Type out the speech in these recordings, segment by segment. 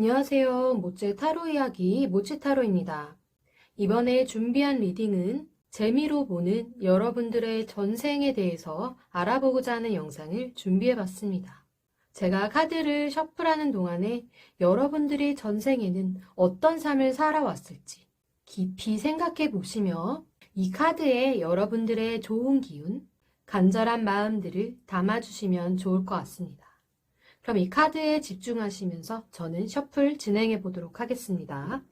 안녕하세요. 모체 타로 이야기 모치타로입니다. 이번에 준비한 리딩은 재미로 보는 여러분들의 전생에 대해서 알아보고자 하는 영상을 준비해 봤습니다. 제가 카드를 셔플하는 동안에 여러분들이 전생에는 어떤 삶을 살아왔을지 깊이 생각해 보시며 이 카드에 여러분들의 좋은 기운, 간절한 마음들을 담아주시면 좋을 것 같습니다. 그럼 이 카드에 집중하시면서 저는 셔플 진행해 보도록 하겠습니다.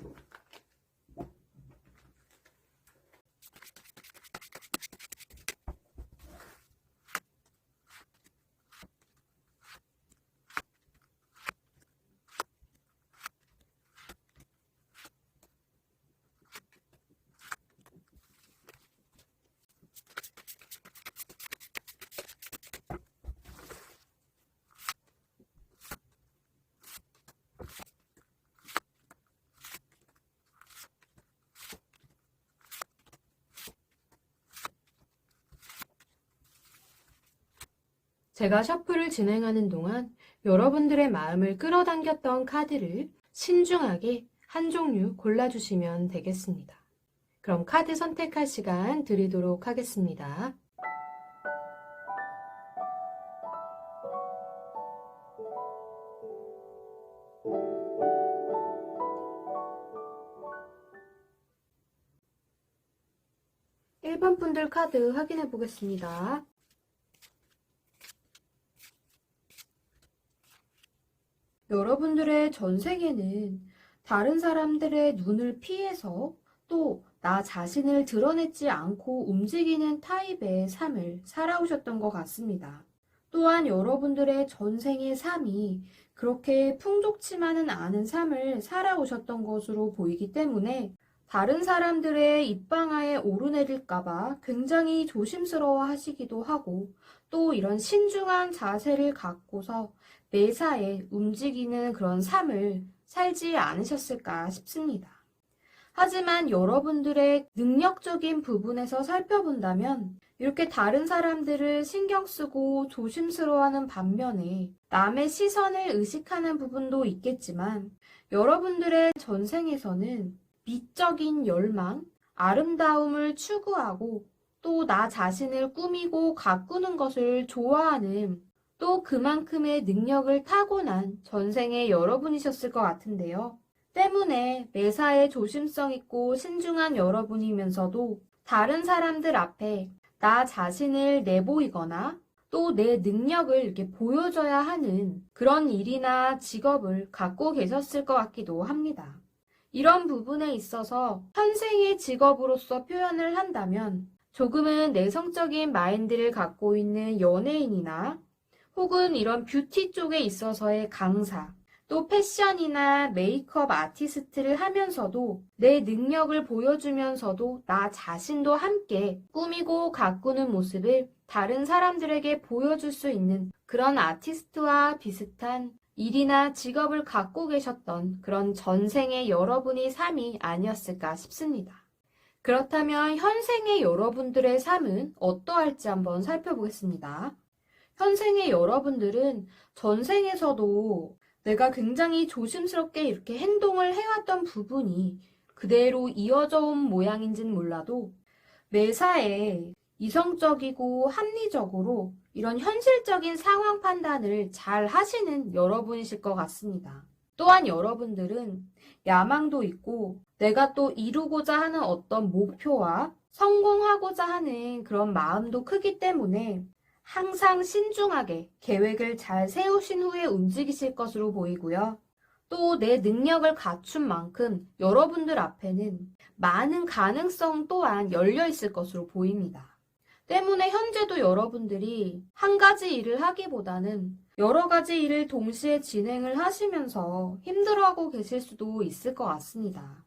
제가 셔플을 진행하는 동안 여러분들의 마음을 끌어당겼던 카드를 신중하게 한 종류 골라주시면 되겠습니다. 그럼 카드 선택할 시간 드리도록 하겠습니다. 일번 분들 카드 확인해 보겠습니다. 여러분들의 전생에는 다른 사람들의 눈을 피해서 또 나 자신을 드러내지 않고 움직이는 타입의 삶을 살아오셨던 것 같습니다. 또한 여러분들의 전생의 삶이 그렇게 풍족치만은 않은 삶을 살아오셨던 것으로 보이기 때문에 다른 사람들의 입방아에 오르내릴까봐 굉장히 조심스러워 하시기도 하고 또 이런 신중한 자세를 갖고서 매사에 움직이는 그런 삶을 살지 않으셨을까 싶습니다. 하지만 여러분들의 능력적인 부분에서 살펴본다면 이렇게 다른 사람들을 신경 쓰고 조심스러워하는 반면에 남의 시선을 의식하는 부분도 있겠지만 여러분들의 전생에서는 미적인 열망, 아름다움을 추구하고 또 나 자신을 꾸미고 가꾸는 것을 좋아하는 또 그만큼의 능력을 타고난 전생의 여러분이셨을 것 같은데요. 때문에 매사에 조심성 있고 신중한 여러분이면서도 다른 사람들 앞에 나 자신을 내보이거나 또 내 능력을 이렇게 보여줘야 하는 그런 일이나 직업을 갖고 계셨을 것 같기도 합니다. 이런 부분에 있어서 현생의 직업으로서 표현을 한다면 조금은 내성적인 마인드를 갖고 있는 연예인이나 혹은 이런 뷰티 쪽에 있어서의 강사, 또 패션이나 메이크업 아티스트를 하면서도 내 능력을 보여주면서도 나 자신도 함께 꾸미고 가꾸는 모습을 다른 사람들에게 보여줄 수 있는 그런 아티스트와 비슷한 일이나 직업을 갖고 계셨던 그런 전생의 여러분의 삶이 아니었을까 싶습니다. 그렇다면 현생의 여러분들의 삶은 어떠할지 한번 살펴보겠습니다. 현생의 여러분들은 전생에서도 내가 굉장히 조심스럽게 이렇게 행동을 해왔던 부분이 그대로 이어져 온 모양인지는 몰라도 매사에 이성적이고 합리적으로 이런 현실적인 상황 판단을 잘 하시는 여러분이실 것 같습니다. 또한 여러분들은 야망도 있고 내가 또 이루고자 하는 어떤 목표와 성공하고자 하는 그런 마음도 크기 때문에 항상 신중하게 계획을 잘 세우신 후에 움직이실 것으로 보이고요. 또 내 능력을 갖춘 만큼 여러분들 앞에는 많은 가능성 또한 열려 있을 것으로 보입니다. 때문에 현재도 여러분들이 한 가지 일을 하기보다는 여러 가지 일을 동시에 진행을 하시면서 힘들어하고 계실 수도 있을 것 같습니다.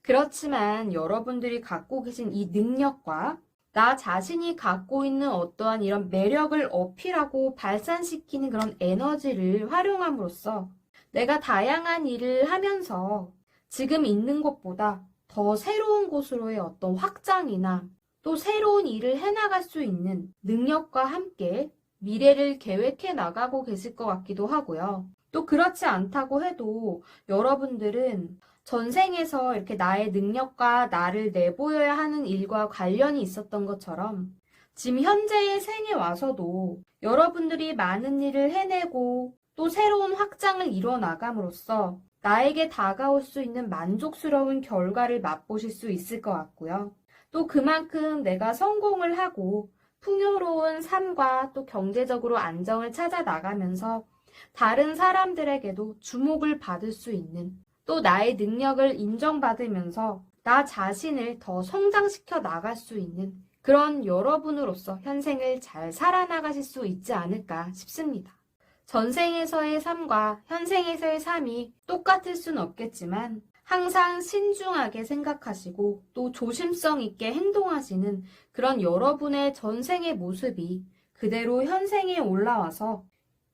그렇지만 여러분들이 갖고 계신 이 능력과 나 자신이 갖고 있는 어떠한 이런 매력을 어필하고 발산시키는 그런 에너지를 활용함으로써 내가 다양한 일을 하면서 지금 있는 곳보다 더 새로운 곳으로의 어떤 확장이나 또 새로운 일을 해나갈 수 있는 능력과 함께 미래를 계획해 나가고 계실 것 같기도 하고요. 또 그렇지 않다고 해도 여러분들은 전생에서 이렇게 나의 능력과 나를 내보여야 하는 일과 관련이 있었던 것처럼 지금 현재의 생에 와서도 여러분들이 많은 일을 해내고 또 새로운 확장을 이뤄나감으로써 나에게 다가올 수 있는 만족스러운 결과를 맛보실 수 있을 것 같고요. 또 그만큼 내가 성공을 하고 풍요로운 삶과 또 경제적으로 안정을 찾아 나가면서 다른 사람들에게도 주목을 받을 수 있는 또 나의 능력을 인정받으면서 나 자신을 더 성장시켜 나갈 수 있는 그런 여러분으로서 현생을 잘 살아나가실 수 있지 않을까 싶습니다. 전생에서의 삶과 현생에서의 삶이 똑같을 순 없겠지만 항상 신중하게 생각하시고 또 조심성 있게 행동하시는 그런 여러분의 전생의 모습이 그대로 현생에 올라와서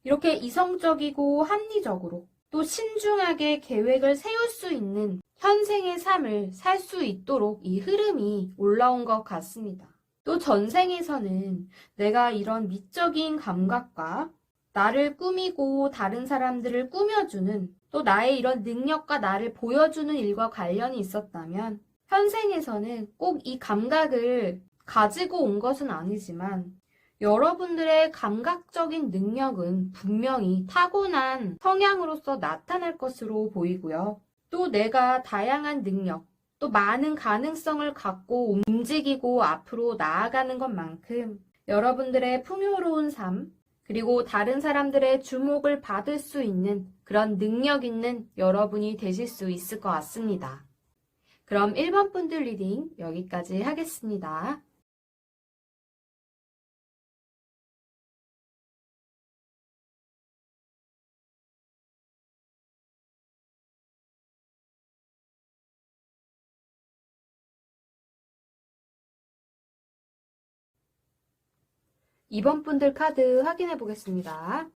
이렇게 이성적이고 합리적으로 또 신중하게 계획을 세울 수 있는 현생의 삶을 살 수 있도록 이 흐름이 올라온 것 같습니다. 또 전생에서는 내가 이런 미적인 감각과 나를 꾸미고 다른 사람들을 꾸며주는 또 나의 이런 능력과 나를 보여주는 일과 관련이 있었다면 현생에서는 꼭 이 감각을 가지고 온 것은 아니지만 여러분들의 감각적인 능력은 분명히 타고난 성향으로서 나타날 것으로 보이고요. 또 내가 다양한 능력, 또 많은 가능성을 갖고 움직이고 앞으로 나아가는 것만큼 여러분들의 풍요로운 삶, 그리고 다른 사람들의 주목을 받을 수 있는 그런 능력 있는 여러분이 되실 수 있을 것 같습니다. 그럼 1번 분들 리딩 여기까지 하겠습니다. 이번 분들 카드 확인해 보겠습니다.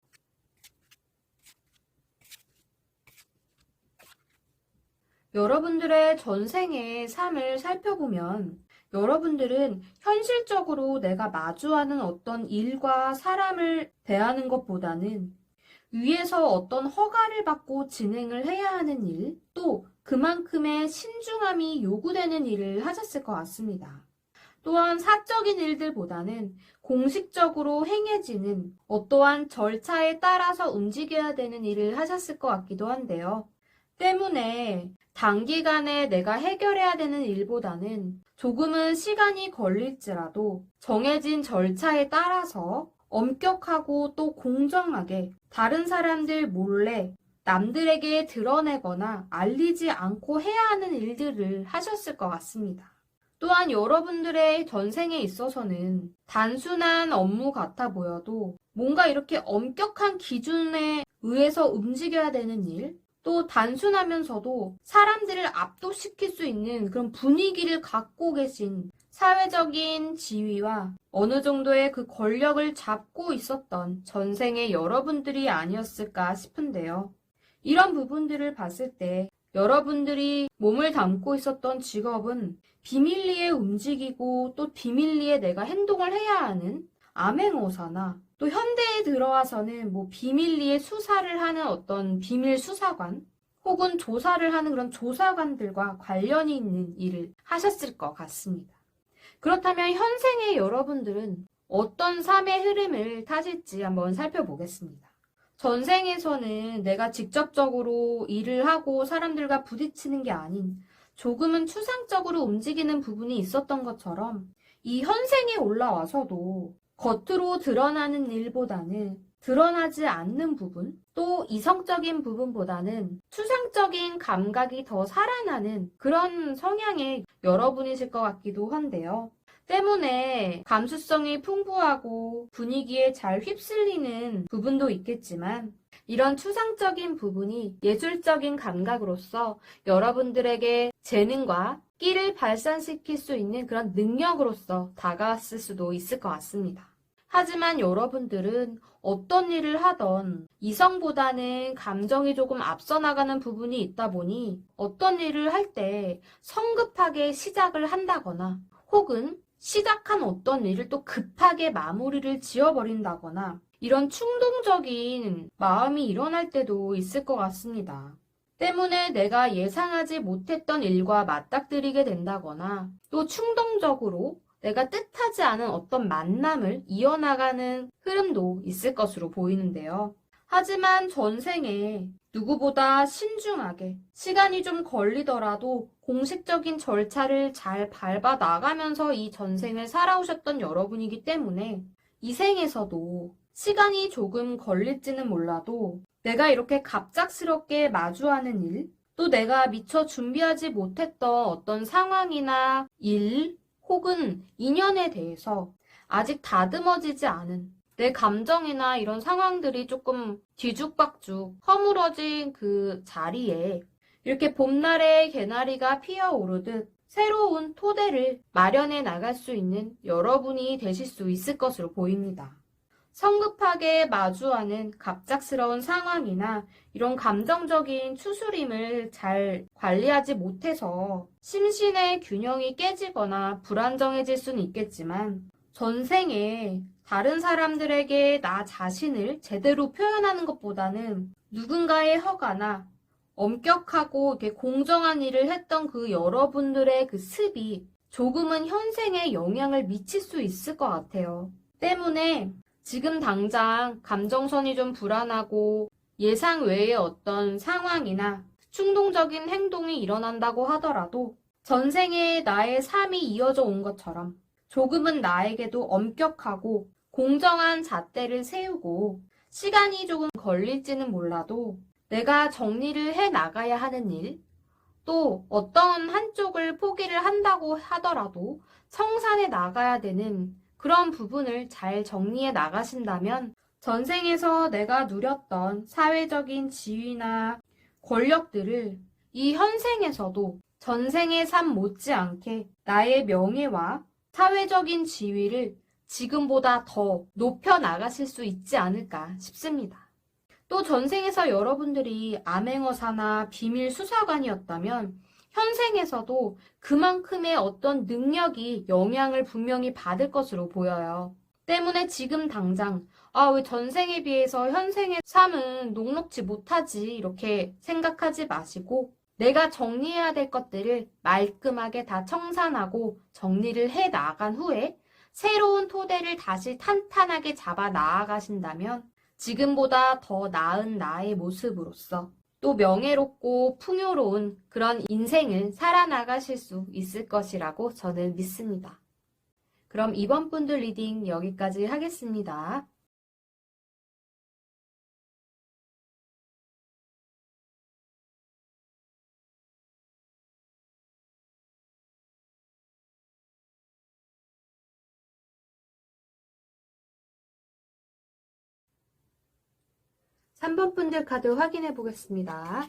여러분들의 전생의 삶을 살펴보면 여러분들은 현실적으로 내가 마주하는 어떤 일과 사람을 대하는 것보다는 위에서 어떤 허가를 받고 진행을 해야 하는 일, 또 그만큼의 신중함이 요구되는 일을 하셨을 것 같습니다. 또한 사적인 일들보다는 공식적으로 행해지는 어떠한 절차에 따라서 움직여야 되는 일을 하셨을 것 같기도 한데요. 때문에 단기간에 내가 해결해야 되는 일보다는 조금은 시간이 걸릴지라도 정해진 절차에 따라서 엄격하고 또 공정하게 다른 사람들 몰래 남들에게 드러내거나 알리지 않고 해야 하는 일들을 하셨을 것 같습니다. 또한 여러분들의 전생에 있어서는 단순한 업무 같아 보여도 뭔가 이렇게 엄격한 기준에 의해서 움직여야 되는 일, 또 단순하면서도 사람들을 압도시킬 수 있는 그런 분위기를 갖고 계신 사회적인 지위와 어느 정도의 그 권력을 잡고 있었던 전생의 여러분들이 아니었을까 싶은데요. 이런 부분들을 봤을 때 여러분들이 몸을 담고 있었던 직업은 비밀리에 움직이고 또 비밀리에 내가 행동을 해야 하는 암행어사나 또 현대에 들어와서는 뭐 비밀리에 수사를 하는 어떤 비밀 수사관 혹은 조사를 하는 그런 조사관들과 관련이 있는 일을 하셨을 것 같습니다. 그렇다면 현생의 여러분들은 어떤 삶의 흐름을 타실지 한번 살펴보겠습니다. 전생에서는 내가 직접적으로 일을 하고 사람들과 부딪히는 게 아닌 조금은 추상적으로 움직이는 부분이 있었던 것처럼 이 현생에 올라와서도 겉으로 드러나는 일보다는 드러나지 않는 부분, 또 이성적인 부분보다는 추상적인 감각이 더 살아나는 그런 성향의 여러분이실 것 같기도 한데요. 때문에 감수성이 풍부하고 분위기에 잘 휩쓸리는 부분도 있겠지만 이런 추상적인 부분이 예술적인 감각으로서 여러분들에게 재능과 끼를 발산시킬 수 있는 그런 능력으로서 다가왔을 수도 있을 것 같습니다. 하지만 여러분들은 어떤 일을 하던 이성보다는 감정이 조금 앞서 나가는 부분이 있다 보니 어떤 일을 할 때 성급하게 시작을 한다거나 혹은 시작한 어떤 일을 또 급하게 마무리를 지어버린다거나 이런 충동적인 마음이 일어날 때도 있을 것 같습니다. 때문에 내가 예상하지 못했던 일과 맞닥뜨리게 된다거나 또 충동적으로 내가 뜻하지 않은 어떤 만남을 이어나가는 흐름도 있을 것으로 보이는데요. 하지만 전생에 누구보다 신중하게 시간이 좀 걸리더라도 공식적인 절차를 잘 밟아 나가면서 이 전생을 살아오셨던 여러분이기 때문에 이 생에서도 시간이 조금 걸릴지는 몰라도 내가 이렇게 갑작스럽게 마주하는 일, 또 내가 미처 준비하지 못했던 어떤 상황이나 일 혹은 인연에 대해서 아직 다듬어지지 않은 내 감정이나 이런 상황들이 조금 뒤죽박죽 허물어진 그 자리에 이렇게 봄날에 개나리가 피어오르듯 새로운 토대를 마련해 나갈 수 있는 여러분이 되실 수 있을 것으로 보입니다. 성급하게 마주하는 갑작스러운 상황이나 이런 감정적인 추스림을 잘 관리하지 못해서 심신의 균형이 깨지거나 불안정해질 수는 있겠지만 전생에 다른 사람들에게 나 자신을 제대로 표현하는 것보다는 누군가의 허가나 엄격하고 이렇게 공정한 일을 했던 그 여러분들의 그 습이 조금은 현생에 영향을 미칠 수 있을 것 같아요. 때문에 지금 당장 감정선이 좀 불안하고 예상 외의 어떤 상황이나 충동적인 행동이 일어난다고 하더라도 전생에 나의 삶이 이어져 온 것처럼 조금은 나에게도 엄격하고 공정한 잣대를 세우고 시간이 조금 걸릴지는 몰라도 내가 정리를 해 나가야 하는 일, 또 어떤 한쪽을 포기를 한다고 하더라도 청산해 나가야 되는 그런 부분을 잘 정리해 나가신다면 전생에서 내가 누렸던 사회적인 지위나 권력들을 이 현생에서도 전생의 삶 못지않게 나의 명예와 사회적인 지위를 지금보다 더 높여 나가실 수 있지 않을까 싶습니다. 또 전생에서 여러분들이 암행어사나 비밀 수사관이었다면 현생에서도 그만큼의 어떤 능력이 영향을 분명히 받을 것으로 보여요. 때문에 지금 당장 아, 왜 전생에 비해서 현생의 삶은 녹록지 못하지 이렇게 생각하지 마시고 내가 정리해야 될 것들을 말끔하게 다 청산하고 정리를 해 나간 후에 새로운 토대를 다시 탄탄하게 잡아 나아가신다면 지금보다 더 나은 나의 모습으로서 또 명예롭고 풍요로운 그런 인생을 살아나가실 수 있을 것이라고 저는 믿습니다. 그럼 이번 분들 리딩 여기까지 하겠습니다. 삼번 분들 카드 확인해 보겠습니다.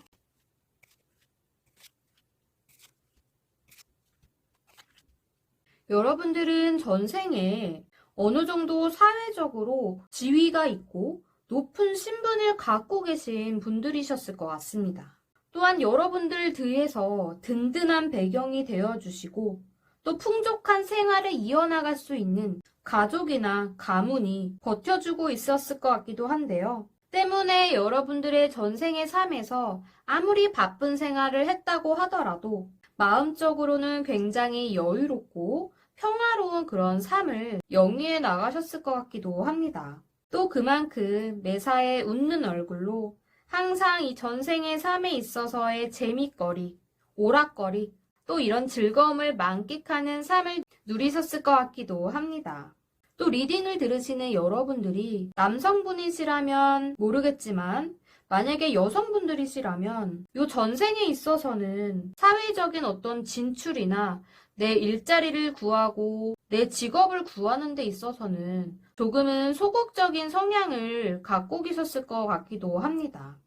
여러분들은 전생에 어느 정도 사회적으로 지위가 있고 높은 신분을 갖고 계신 분들이셨을 것 같습니다. 또한 여러분들 뒤에서 든든한 배경이 되어주시고 또 풍족한 생활을 이어나갈 수 있는 가족이나 가문이 버텨주고 있었을 것 같기도 한데요. 때문에 여러분들의 전생의 삶에서 아무리 바쁜 생활을 했다고 하더라도 마음적으로는 굉장히 여유롭고 평화로운 그런 삶을 영위해 나가셨을 것 같기도 합니다. 또 그만큼 매사에 웃는 얼굴로 항상 이 전생의 삶에 있어서의 재밌거리, 오락거리, 또 이런 즐거움을 만끽하는 삶을 누리셨을 것 같기도 합니다. 또 리딩을 들으시는 여러분들이 남성분이시라면 모르겠지만 만약에 여성분들이시라면 요 전생에 있어서는 사회적인 어떤 진출이나 내 일자리를 구하고 내 직업을 구하는 데 있어서는 조금은 소극적인 성향을 갖고 계셨을 것 같기도 합니다.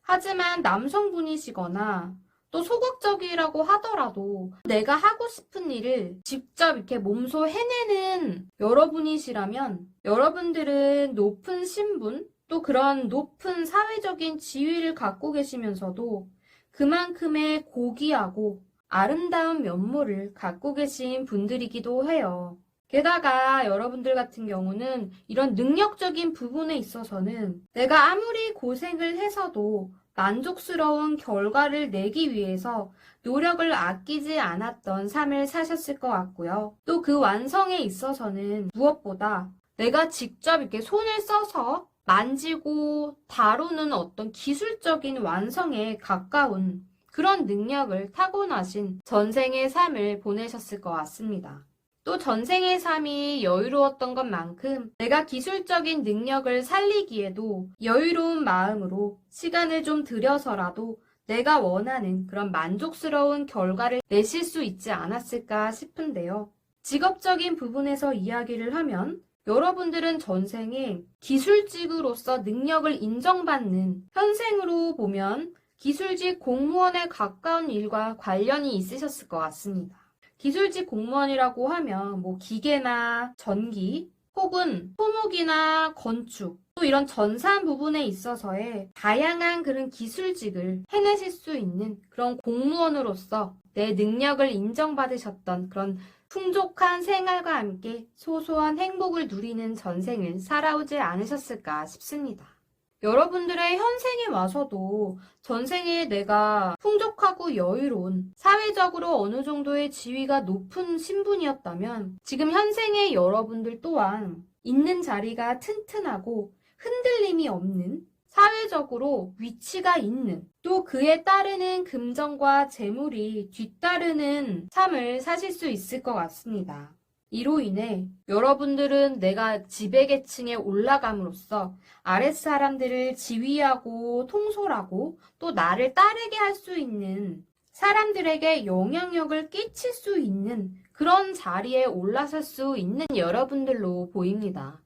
하지만 남성분이시거나 또 소극적이라고 하더라도 내가 하고 싶은 일을 직접 이렇게 몸소 해내는 여러분이시라면 여러분들은 높은 신분 또 그런 높은 사회적인 지위를 갖고 계시면서도 그만큼의 고귀하고 아름다운 면모를 갖고 계신 분들이기도 해요. 게다가 여러분들 같은 경우는 이런 능력적인 부분에 있어서는 내가 아무리 고생을 해서도 만족스러운 결과를 내기 위해서 노력을 아끼지 않았던 삶을 사셨을 것 같고요. 또 그 완성에 있어서는 무엇보다 내가 직접 이렇게 손을 써서 만지고 다루는 어떤 기술적인 완성에 가까운 그런 능력을 타고나신 전생의 삶을 보내셨을 것 같습니다. 또 전생의 삶이 여유로웠던 것만큼 내가 기술적인 능력을 살리기에도 여유로운 마음으로 시간을 좀 들여서라도 내가 원하는 그런 만족스러운 결과를 내실 수 있지 않았을까 싶은데요. 직업적인 부분에서 이야기를 하면 여러분들은 전생에 기술직으로서 능력을 인정받는 현생으로 보면 기술직 공무원에 가까운 일과 관련이 있으셨을 것 같습니다. 기술직 공무원이라고 하면 뭐 기계나 전기 혹은 토목이나 건축 또 이런 전산 부분에 있어서의 다양한 그런 기술직을 해내실 수 있는 그런 공무원으로서 내 능력을 인정받으셨던 그런 풍족한 생활과 함께 소소한 행복을 누리는 전생을 살아오지 않으셨을까 싶습니다. 여러분들의 현생에 와서도 전생에 내가 풍족하고 여유로운 사회적으로 어느 정도의 지위가 높은 신분이었다면 지금 현생의 여러분들 또한 있는 자리가 튼튼하고 흔들림이 없는 사회적으로 위치가 있는 또 그에 따르는 금전과 재물이 뒤따르는 삶을 사실 수 있을 것 같습니다. 이로 인해 여러분들은 내가 지배계층에 올라감으로써 아랫사람들을 지휘하고 통솔하고 또 나를 따르게 할 수 있는 사람들에게 영향력을 끼칠 수 있는 그런 자리에 올라설 수 있는 여러분들로 보입니다.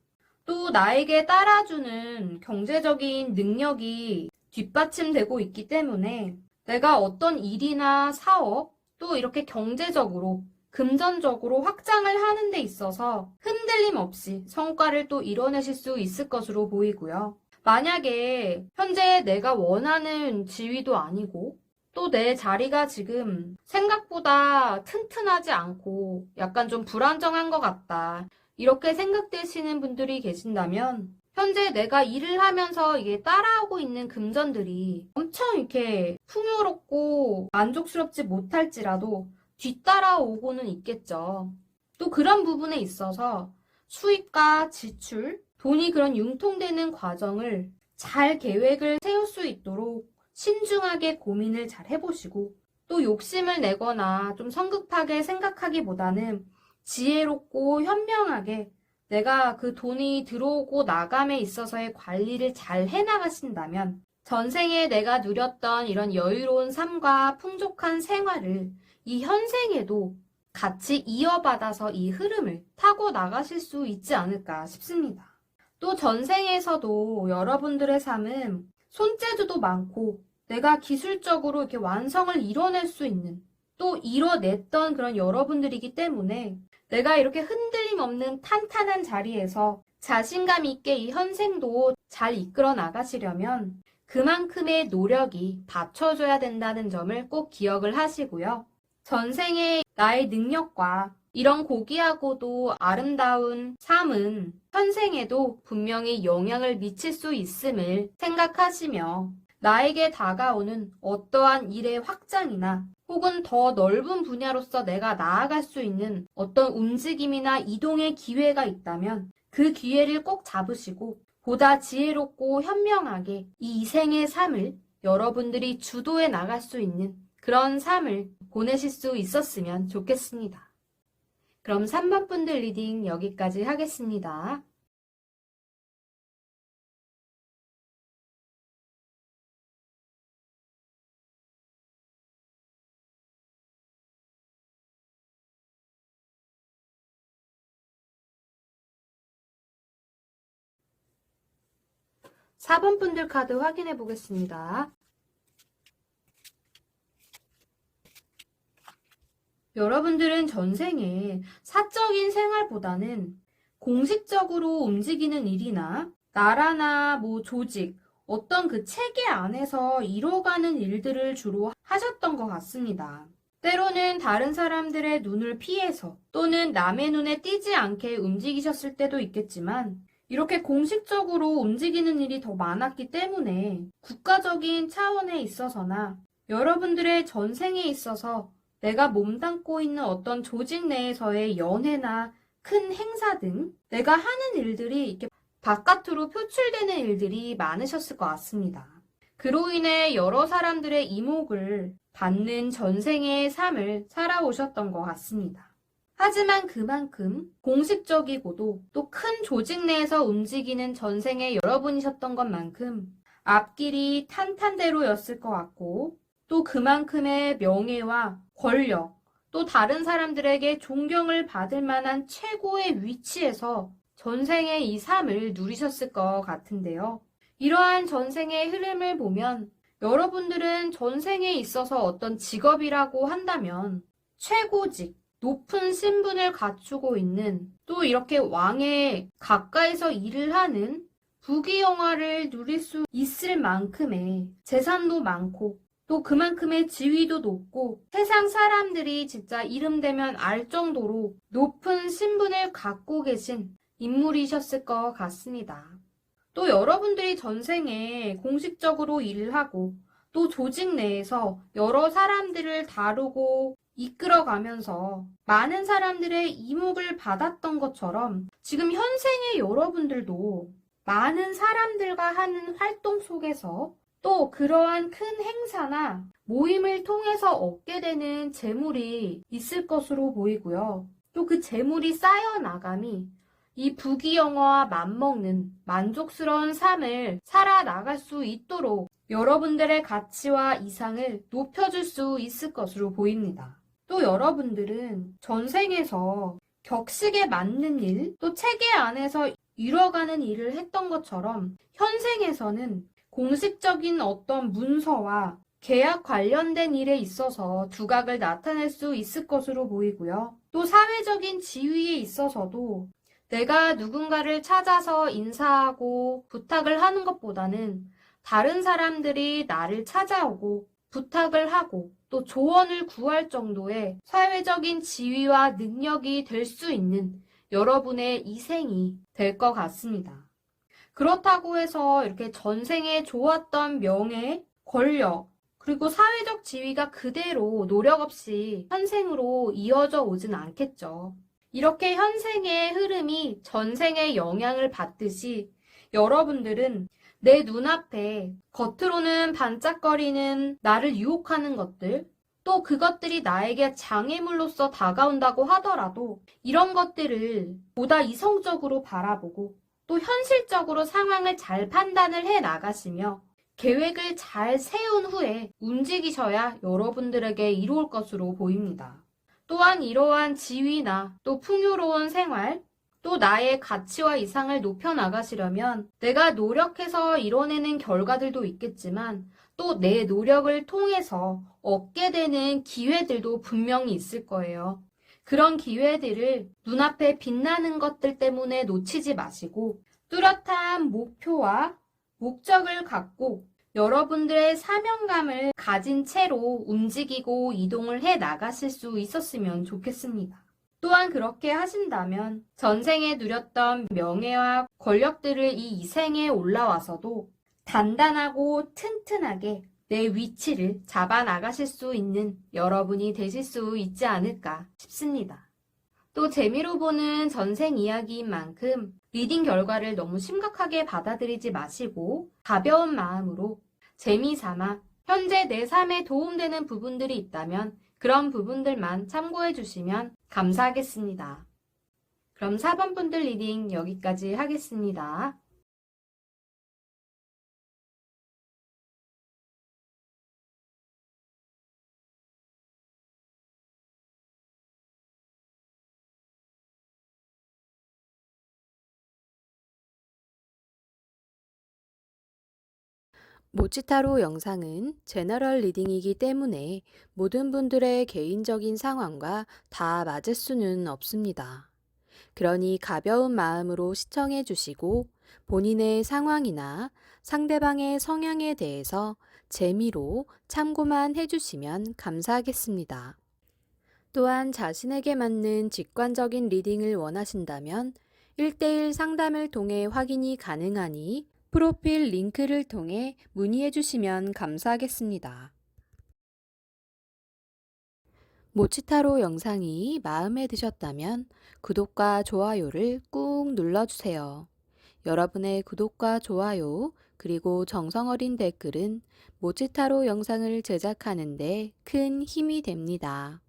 또 나에게 따라주는 경제적인 능력이 뒷받침되고 있기 때문에 내가 어떤 일이나 사업 또 이렇게 경제적으로 금전적으로 확장을 하는 데 있어서 흔들림 없이 성과를 또 이뤄내실 수 있을 것으로 보이고요. 만약에 현재 내가 원하는 지위도 아니고 또 내 자리가 지금 생각보다 튼튼하지 않고 약간 좀 불안정한 것 같다. 이렇게 생각되시는 분들이 계신다면 현재 내가 일을 하면서 이게 따라오고 있는 금전들이 엄청 이렇게 풍요롭고 만족스럽지 못할지라도 뒤따라오고는 있겠죠. 또 그런 부분에 있어서 수입과 지출, 돈이 그런 융통되는 과정을 잘 계획을 세울 수 있도록 신중하게 고민을 잘 해보시고 또 욕심을 내거나 좀 성급하게 생각하기보다는 지혜롭고 현명하게 내가 그 돈이 들어오고 나감에 있어서의 관리를 잘 해나가신다면 전생에 내가 누렸던 이런 여유로운 삶과 풍족한 생활을 이 현생에도 같이 이어받아서 이 흐름을 타고 나가실 수 있지 않을까 싶습니다. 또 전생에서도 여러분들의 삶은 손재주도 많고 내가 기술적으로 이렇게 완성을 이뤄낼 수 있는 또 이뤄냈던 그런 여러분들이기 때문에 내가 이렇게 흔들림 없는 탄탄한 자리에서 자신감 있게 이 현생도 잘 이끌어 나가시려면 그만큼의 노력이 받쳐줘야 된다는 점을 꼭 기억을 하시고요. 전생의 나의 능력과 이런 고귀하고도 아름다운 삶은 현생에도 분명히 영향을 미칠 수 있음을 생각하시며 나에게 다가오는 어떠한 일의 확장이나 혹은 더 넓은 분야로서 내가 나아갈 수 있는 어떤 움직임이나 이동의 기회가 있다면 그 기회를 꼭 잡으시고 보다 지혜롭고 현명하게 이 생의 삶을 여러분들이 주도해 나갈 수 있는 그런 삶을 보내실 수 있었으면 좋겠습니다. 그럼 3번 분들 리딩 여기까지 하겠습니다. 사번 분들 카드 확인해 보겠습니다. 여러분들은 전생에 사적인 생활보다는 공식적으로 움직이는 일이나 나라나 뭐 조직, 어떤 그 체계 안에서 이뤄가는 일들을 주로 하셨던 것 같습니다. 때로는 다른 사람들의 눈을 피해서 또는 남의 눈에 띄지 않게 움직이셨을 때도 있겠지만 이렇게 공식적으로 움직이는 일이 더 많았기 때문에 국가적인 차원에 있어서나 여러분들의 전생에 있어서 내가 몸담고 있는 어떤 조직 내에서의 연회나 큰 행사 등 내가 하는 일들이 이렇게 바깥으로 표출되는 일들이 많으셨을 것 같습니다. 그로 인해 여러 사람들의 이목을 받는 전생의 삶을 살아오셨던 것 같습니다. 하지만 그만큼 공식적이고도 또 큰 조직 내에서 움직이는 전생의 여러분이셨던 것만큼 앞길이 탄탄대로였을 것 같고 또 그만큼의 명예와 권력 또 다른 사람들에게 존경을 받을 만한 최고의 위치에서 전생의 이 삶을 누리셨을 것 같은데요. 이러한 전생의 흐름을 보면 여러분들은 전생에 있어서 어떤 직업이라고 한다면 최고직, 높은 신분을 갖추고 있는 또 이렇게 왕의 가까이서 일을 하는 부귀영화를 누릴 수 있을 만큼의 재산도 많고 또 그만큼의 지위도 높고 세상 사람들이 진짜 이름 되면 알 정도로 높은 신분을 갖고 계신 인물이셨을 것 같습니다. 또 여러분들이 전생에 공식적으로 일을 하고 또 조직 내에서 여러 사람들을 다루고 이끌어가면서 많은 사람들의 이목을 받았던 것처럼 지금 현생의 여러분들도 많은 사람들과 하는 활동 속에서 또 그러한 큰 행사나 모임을 통해서 얻게 되는 재물이 있을 것으로 보이고요. 또 그 재물이 쌓여 나감이 이 부귀영화와 맞먹는 만족스러운 삶을 살아나갈 수 있도록 여러분들의 가치와 이상을 높여줄 수 있을 것으로 보입니다. 또 여러분들은 전생에서 격식에 맞는 일, 또 체계 안에서 이뤄가는 일을 했던 것처럼 현생에서는 공식적인 어떤 문서와 계약 관련된 일에 있어서 두각을 나타낼 수 있을 것으로 보이고요. 또 사회적인 지위에 있어서도 내가 누군가를 찾아서 인사하고 부탁을 하는 것보다는 다른 사람들이 나를 찾아오고 부탁을 하고 또 조언을 구할 정도의 사회적인 지위와 능력이 될 수 있는 여러분의 이생이 될 것 같습니다. 그렇다고 해서 이렇게 전생에 좋았던 명예, 권력, 그리고 사회적 지위가 그대로 노력 없이 현생으로 이어져 오진 않겠죠. 이렇게 현생의 흐름이 전생에 영향을 받듯이 여러분들은 내 눈앞에 겉으로는 반짝거리는 나를 유혹하는 것들, 또 그것들이 나에게 장애물로서 다가온다고 하더라도 이런 것들을 보다 이성적으로 바라보고 또 현실적으로 상황을 잘 판단을 해 나가시며 계획을 잘 세운 후에 움직이셔야 여러분들에게 이로울 것으로 보입니다. 또한 이러한 지위나 또 풍요로운 생활, 또 나의 가치와 이상을 높여 나가시려면 내가 노력해서 이뤄내는 결과들도 있겠지만 또 내 노력을 통해서 얻게 되는 기회들도 분명히 있을 거예요. 그런 기회들을 눈앞에 빛나는 것들 때문에 놓치지 마시고 뚜렷한 목표와 목적을 갖고 여러분들의 사명감을 가진 채로 움직이고 이동을 해 나가실 수 있었으면 좋겠습니다. 또한 그렇게 하신다면 전생에 누렸던 명예와 권력들을 이 이생에 올라와서도 단단하고 튼튼하게 내 위치를 잡아 나가실 수 있는 여러분이 되실 수 있지 않을까 싶습니다. 또 재미로 보는 전생 이야기인 만큼 리딩 결과를 너무 심각하게 받아들이지 마시고 가벼운 마음으로 재미삼아 현재 내 삶에 도움되는 부분들이 있다면 그런 부분들만 참고해 주시면 감사하겠습니다. 그럼 4번 분들 리딩 여기까지 하겠습니다. 모치타로 영상은 제너럴 리딩이기 때문에 모든 분들의 개인적인 상황과 다 맞을 수는 없습니다. 그러니 가벼운 마음으로 시청해 주시고 본인의 상황이나 상대방의 성향에 대해서 재미로 참고만 해 주시면 감사하겠습니다. 또한 자신에게 맞는 직관적인 리딩을 원하신다면 1대1 상담을 통해 확인이 가능하니 프로필 링크를 통해 문의해 주시면 감사하겠습니다. 모치타로 영상이 마음에 드셨다면 구독과 좋아요를 꾹 눌러주세요. 여러분의 구독과 좋아요, 그리고 정성어린 댓글은 모치타로 영상을 제작하는데 큰 힘이 됩니다.